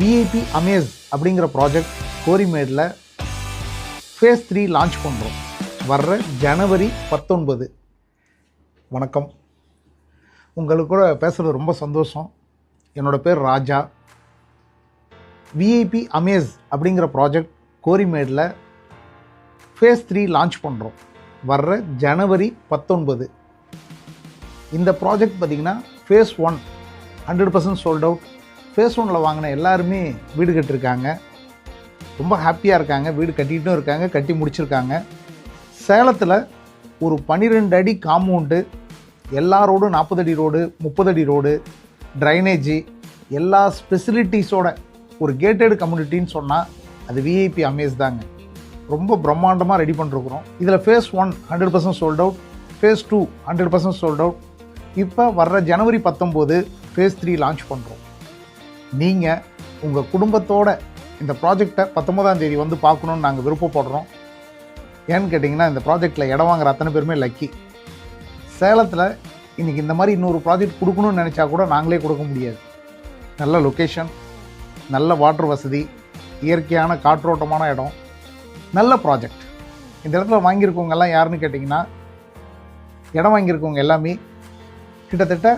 VIP Amaze அப்படிங்கிற project கோரிமேடில் phase three launch பண்ணுறோம் வர்ற ஜனவரி பத்தொன்பது. வணக்கம். உங்களுக்கு கூட பேசுகிறது ரொம்ப சந்தோஷம். என்னோடய பேர் ராஜா. விஐபி அமேஸ் அப்படிங்கிற ப்ராஜெக்ட் கோரிமேடில் ஃபேஸ் த்ரீ லான்ச் பண்ணுறோம் வர்ற ஜனவரி பத்தொன்பது. இந்த ப்ராஜெக்ட் பார்த்திங்கன்னா phase one hundred percent sold out phase ஒனில் வாங்கின எல்லாருமே வீடு கட்டிருக்காங்க. ரொம்ப ஹாப்பியாக இருக்காங்க. வீடு கட்டிகிட்டும் இருக்காங்க கட்டி முடிச்சிருக்காங்க. சேலத்தில் ஒரு பன்னிரெண்டு அடி காம்பவுண்டு எல்லா ரோடும் நாற்பது அடி ரோடு முப்பது அடி ரோடு ட்ரைனேஜி எல்லா ஸ்பெசிலிட்டிஸோட ஒரு கேட்டட் கம்யூனிட்டின்னு சொன்னால் அது விஐபி அமேஸ் தாங்க. ரொம்ப பிரம்மாண்டமாக ரெடி பண்ணிருக்கிறோம். இதில் phase one hundred percent sold out phase two hundred percent sold out இப்போ வர்ற ஜனவரி பத்தொம்போது ஃபேஸ் த்ரீ லான்ச் பண்ணுறோம் நீங்கள் உங்கள் குடும்பத்தோட இந்த ப்ராஜெக்டை பத்தொன்பதாம் தேதி வந்து பார்க்கணுன்னு நாங்கள் விருப்பப்படுறோம். ஏன்னு கேட்டிங்கன்னா இந்த ப்ராஜெக்டில் இடம் வாங்குற அத்தனை பேருமே லக்கி சேலத்தில் இன்றைக்கி இந்த மாதிரி இன்னொரு ப்ராஜெக்ட் கொடுக்கணும்னு நினச்சா கூட நாங்களே கொடுக்க முடியாது. நல்ல லொக்கேஷன் நல்ல வாட்டர் வசதி இயற்கையான காற்றோட்டமான இடம் நல்ல ப்ராஜெக்ட் இந்த இடத்துல வாங்கியிருக்கவங்க எல்லாம் யாருன்னு கேட்டிங்கன்னா இடம் வாங்கியிருக்கவங்க எல்லாமே கிட்டத்தட்ட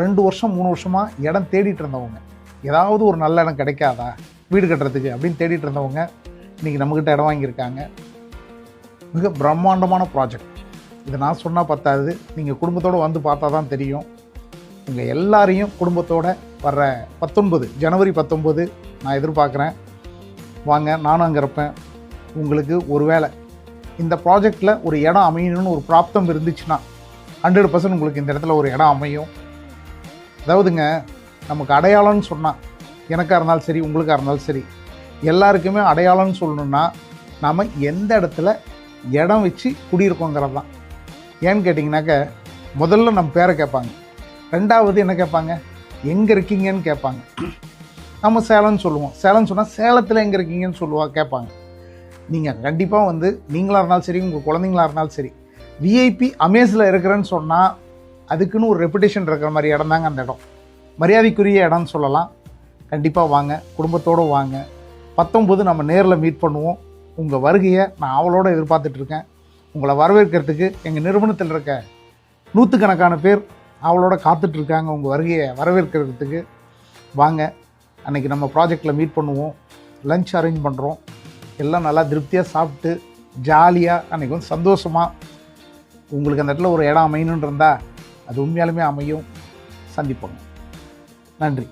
ரெண்டு வருஷம் மூணு வருஷமாக இடம் தேடிட்டு இருந்தவங்க. ஏதாவது ஒரு நல்ல இடம் கிடைக்காதா? வீடு கட்டுறதுக்கு அப்படின்னு தேடிட்டு இருந்தவங்க இன்றைக்கி நம்மக்கிட்ட இடம் வாங்கியிருக்காங்க. மிக பிரம்மாண்டமான ப்ராஜெக்ட் இதை நான் சொன்னால் பத்தாது. நீங்கள் குடும்பத்தோடு வந்து பார்த்தா தான் தெரியும். உங்கள் எல்லாரையும் குடும்பத்தோடு வர்ற பத்தொன்பது ஜனவரி பத்தொன்பது நான் எதிர்பார்க்குறேன். வாங்க நானும் அங்கே இருப்பேன். உங்களுக்கு ஒரு வேளை இந்த ப்ராஜெக்டில் ஒரு இடம் அமையணும்னு ஒரு பிராப்தம் இருந்துச்சுன்னா ஹண்ட்ரட் பர்சன்ட் உங்களுக்கு இந்த இடத்துல ஒரு இடம் அமையும். அதாவதுங்க நமக்கு அடையாளம்னு சொன்னால் எனக்காக இருந்தாலும் சரி உங்களுக்காக இருந்தாலும் சரி எல்லாருக்குமே அடையாளம்னு சொல்லணுன்னா நாம் எந்த இடத்துல இடம் வச்சு குடியிருக்கோங்கிறது தான். ஏன்னு கேட்டிங்கனாக்க முதல்ல நம்ம பேரை கேட்பாங்க. ரெண்டாவது என்ன கேட்பாங்க? எங்கே இருக்கீங்கன்னு கேட்பாங்க. நம்ம சேலம்னு சொல்லுவோம். சேலம்னு சொன்னால் சேலத்தில் எங்கே இருக்கீங்கன்னு சொல்லுவா கேட்பாங்க. நீங்கள் கண்டிப்பாக வந்து நீங்களாக இருந்தாலும் சரி உங்கள் குழந்தைங்களா இருந்தாலும் சரி விஐபி அமேஸில் இருக்கிறேன்னு சொன்னால் அதுக்குன்னு ஒரு ரெப்புடேஷன் இருக்கிற மாதிரி இடம் தாங்க அந்த இடம். மரியாதைக்குரிய இடம்னு சொல்லலாம். கண்டிப்பாக வாங்க. குடும்பத்தோடு வாங்க. பத்தொம்பது நம்ம நேரில் மீட் பண்ணுவோம். உங்கள் வருகையை நான் அவளோட எதிர்பார்த்துட்ருக்கேன் உங்களை வரவேற்கிறதுக்கு எங்கள் நிறுவனத்தில் இருக்க நூற்றுக்கணக்கான பேர் அவளோட காத்துட்ருக்காங்க உங்கள் வருகையை வரவேற்கிறதுக்கு வாங்க. அன்றைக்கி நம்ம ப்ராஜெக்டில் மீட் பண்ணுவோம். லஞ்ச் அரேஞ்ச் பண்ணுறோம் எல்லாம் நல்லா திருப்தியாக சாப்பிட்டு ஜாலியாக அன்றைக்கி வந்து சந்தோஷமாக உங்களுக்கு அந்த இடத்துல ஒரு இடம் அமையணுன்னு இருந்தால் அது உண்மையாலுமே அமையும். சந்திப்போங்க நன்றி.